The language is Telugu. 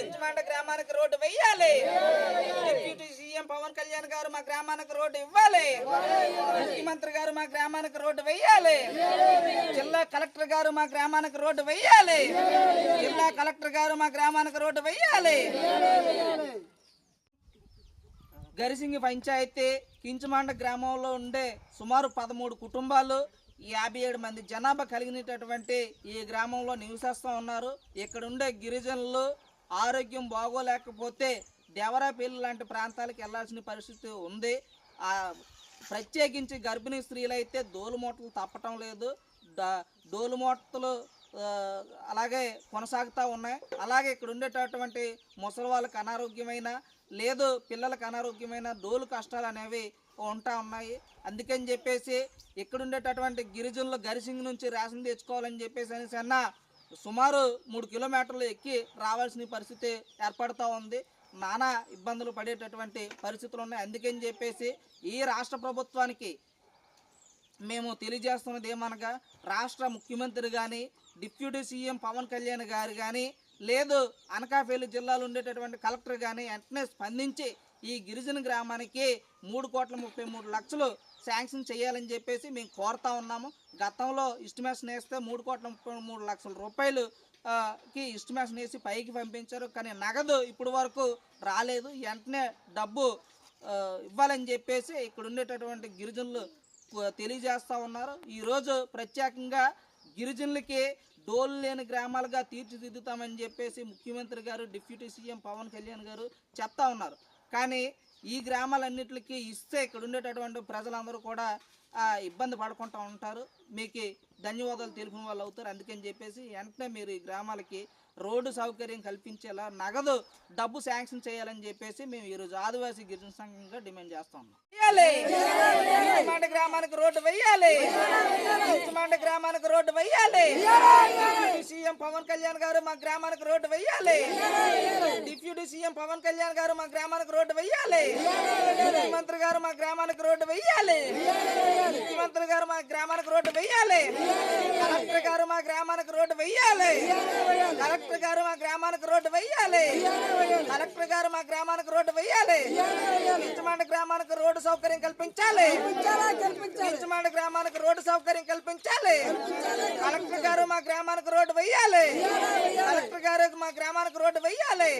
ఇంచుమండ గ్రామానికి రోడ్డు వెయ్యాలి. డిప్యూటీ సీఎం పవన్ కళ్యాణ్ గారు మా గ్రామానికి రోడ్డు ఇవ్వాలి. ముఖ్యమంత్రి గారు మా గ్రామానికి రోడ్డు వెయ్యాలి. జిల్లా కలెక్టర్ గారు మా గ్రామానికి రోడ్డు వెయ్యాలి. జిల్లా కలెక్టర్ గారు మా గ్రామానికి రోడ్డు వెయ్యాలి. గరిసింగి పంచాయతీ కించమాండ గ్రామంలో ఉండే సుమారు పదమూడు కుటుంబాలు యాభై ఏడు మంది జనాభా కలిగినటువంటి ఈ గ్రామంలో నివసిస్తూ ఉన్నారు. ఇక్కడ ఉండే గిరిజనులు ఆరోగ్యం బాగోలేకపోతే దేవరాపల్లి లాంటి ప్రాంతాలకు వెళ్ళాల్సిన పరిస్థితి ఉంది. ప్రత్యేకించి గర్భిణీ స్త్రీలు అయితే దోలుమూటలు తప్పటం లేదు. డ- డోలుమూటలు అలాగే కొనసాగుతూ ఉన్నాయి. అలాగే ఇక్కడ ఉండేటటువంటి ముసలి వాళ్ళకి అనారోగ్యమైన లేదు పిల్లలకు అనారోగ్యమైన డోలు కష్టాలు అనేవి ఉంటా ఉన్నాయి. అందుకని చెప్పేసి ఇక్కడ ఉండేటటువంటి గిరిజనులు గరిసింగ్ నుంచి రేషన్ తెచ్చుకోవాలని చెప్పేసి అనేసి అన్న సుమారు మూడు కిలోమీటర్లు ఎక్కి రావాల్సిన పరిస్థితి ఏర్పడుతూ ఉంది. నానా ఇబ్బందులు పడేటటువంటి పరిస్థితులు ఉన్నాయి. అందుకని చెప్పేసి ఈ రాష్ట్ర ప్రభుత్వానికి మేము తెలియజేస్తున్నది ఏమనగా రాష్ట్ర ముఖ్యమంత్రి కానీ డిప్యూటీ సీఎం పవన్ కళ్యాణ్ గారు కానీ లేదు అనకాపల్లి జిల్లాలో ఉండేటటువంటి కలెక్టర్ కానీ వెంటనే స్పందించి ఈ గిరిజన గ్రామానికి మూడు కోట్ల ముప్పై మూడు లక్షలు శాంక్షన్ చేయాలని చెప్పేసి మేము కోరుతా ఉన్నాము. గతంలో ఇస్టిమేషన్ వేస్తే మూడు కోట్ల ముప్పై మూడు లక్షల రూపాయలు కి ఇస్టిమేషన్ వేసి పైకి పంపించారు. కానీ నగదు ఇప్పటి వరకు రాలేదు. వెంటనే డబ్బు ఇవ్వాలని చెప్పేసి ఇక్కడ ఉండేటటువంటి గిరిజనులు తెలియజేస్తూ ఉన్నారు. ఈరోజు ప్రత్యేకంగా గిరిజనులకి డోలు లేని గ్రామాలుగా తీర్చిదిద్దుతామని చెప్పేసి ముఖ్యమంత్రి గారు డిప్యూటీ సీఎం పవన్ కళ్యాణ్ గారు చెప్తా ఉన్నారు. కానీ ఈ గ్రామాలన్నిటికీ ఇస్తే ఇక్కడ ఉండేటటువంటి ప్రజలందరూ కూడా ఇబ్బంది పడుకుంటూ ఉంటారు. మీకు ధన్యవాదాలు తెలిపిన వాళ్ళు అవుతారు. అందుకని చెప్పేసి వెంటనే మీరు ఈ గ్రామాలకి రోడ్డు సౌకర్యం కల్పించేలా నగదు డబ్బు శాంక్షన్ చేయాలని చెప్పేసి మేము ఈరోజు ఆదివాసీ గిరిజన సంఘంగా డిమాండ్ చేస్తా ఉన్నాం. గ్రామానికి రోడ్డు వెయ్యాలి గ్రామానికి రోడ్డు వెయ్యాలి సీఎం పవన్ కళ్యాణ్ గారు మా గ్రామానికి రోడ్డు వెయ్యాలి డిప్యూటీ సీఎం పవన్ కళ్యాణ్ గారు మా గ్రామానికి రోడ్డు వెయ్యాలి ముఖ్యమంత్రి గారు మా గ్రామానికి రోడ్డు వెయ్యాలి ముఖ్యమంత్రి గారు మా గ్రామానికి రోడ్డు వెయ్యాలి కలెక్టర్ గారు మా గ్రామానికి రోడ్డు వెయ్యాలి కలెక్టర్ గారు మా గ్రామానికి రోడ్డు వెయ్యాలి కలెక్టర్ గారు మా గ్రామానికి రోడ్డు వెయ్యాలి ఇంచమండ గ్రామానికి రోడ్డు సౌకర్యం కల్పించాలి. ఇంచమండ గ్రామానికి రోడ్డు సౌకర్యం కల్పించాలి. కలెక్టర్ గారు మా గ్రామానికి రోడ్డు వెయ్యాలి కలెక్టర్ గారు మా గ్రామానికి రోడ్డు వెయ్యాలి